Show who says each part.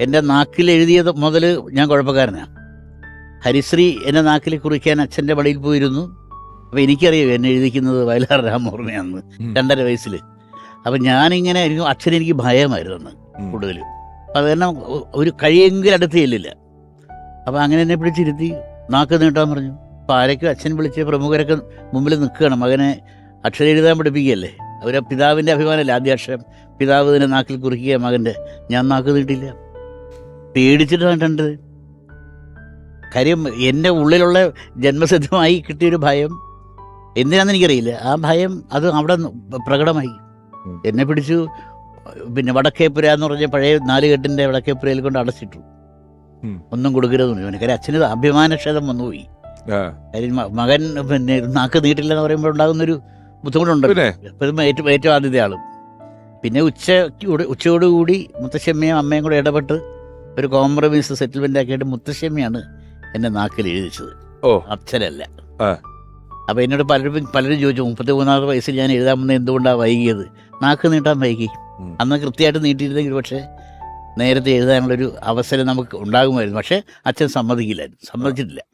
Speaker 1: എന്റെ നാക്കിൽ എഴുതിയത് മുതൽ ഞാൻ കുഴപ്പക്കാരനാണ് ഹരിശ്രീ എന്റെ നാക്കിൽ കുറിക്കാൻ അച്ഛന്റെ പടിയിൽ പോയിരുന്നു. അപ്പോൾ എനിക്കറിയാം എന്നെ എഴുതിക്കുന്നത് വയലാർ രാമോർമ്മയാണെന്ന്. രണ്ടര വയസ്സിൽ അപ്പം ഞാനിങ്ങനെ എനിക്ക് അച്ഛൻ എനിക്ക് ഭയമായിരുന്നു അന്ന്. കൂടുതലും. അപ്പം അത് കാരണം ഒരു കഴിയെങ്കിലും അടുത്ത് ചെല്ലില്ല. അപ്പം അങ്ങനെ എന്നെ പിടിച്ചിരുത്തി നാക്ക് നീട്ടാൻ പറഞ്ഞു. അപ്പം ആരൊക്കെ അച്ഛൻ വിളിച്ച് പ്രമുഖരൊക്കെ മുമ്പിൽ നിൽക്കുകയാണ്. മകനെ അക്ഷരം എഴുതാൻ പഠിപ്പിക്കുകയല്ലേ? അവരെ പിതാവിന്റെ അഭിമാനമല്ലേ? ആദ്യാക്ഷരം പിതാവ് തന്നെ നാക്കിൽ കുറിക്കുക മകന്റെ ഞാൻ നാക്ക് നീട്ടില്ല. പേടിച്ചിട്ടാണ് കണ്ടത്. കാര്യം എന്റെ ഉള്ളിലുള്ള ജന്മസിദ്ധമായി കിട്ടിയൊരു ഭയം എന്തിനാന്ന് എനിക്കറിയില്ല ആ ഭയം അത് അവിടെ പ്രകടമായി. എന്നെ പിടിച്ചു പിന്നെ വടക്കേപ്പുര എന്ന് പറഞ്ഞ പഴയ നാലുകെട്ടിന്റെ വടക്കേപ്പുരയിൽ കൊണ്ട് അടച്ചിട്ടു. ഒന്നും കൊടുക്കരുതെന്ന് പറഞ്ഞു. കാര്യം അച്ഛന് അഭിമാനക്ഷേതം വന്നുപോയി. കാര്യം മകൻ പിന്നെ നാക്ക് നീട്ടില്ലെന്ന് പറയുമ്പോൾ ഉണ്ടാകുന്നൊരു ബുദ്ധിമുട്ടുണ്ട് ഏറ്റവും ആദ്യത്തെ ആളും. പിന്നെ ഉച്ച ഉച്ചയോടുകൂടി മുത്തശ്ശമ്മയും അമ്മയും കൂടെ ഇടപെട്ട് ഒരു കോംപ്രമൈസ് സെറ്റിൽമെന്റ് ആക്കിയിട്ട് മുത്തശ്ശമ്മയാണ് എന്നെ നാക്കിൽ എഴുതിച്ചത്.
Speaker 2: ഓ.
Speaker 1: അച്ഛനല്ല. അപ്പോൾ എന്നോട് പലരും പലരും ചോദിച്ചു മുപ്പത്തി മൂന്നാമത്തെ വയസ്സിൽ ഞാൻ എഴുതാൻ വന്നത് എന്തുകൊണ്ടാണ് വൈകിയത്? നാക്ക് നീട്ടാൻ വൈകി. അന്ന് കൃത്യമായിട്ട് നീട്ടിയിരുന്നെങ്കിൽ പക്ഷേ നേരത്തെ എഴുതാനുള്ളൊരു അവസരം നമുക്ക് ഉണ്ടാകുമായിരുന്നു. പക്ഷേ അച്ഛൻ സമ്മതിക്കില്ലായിരുന്നു. സമ്മതിച്ചിട്ടില്ല.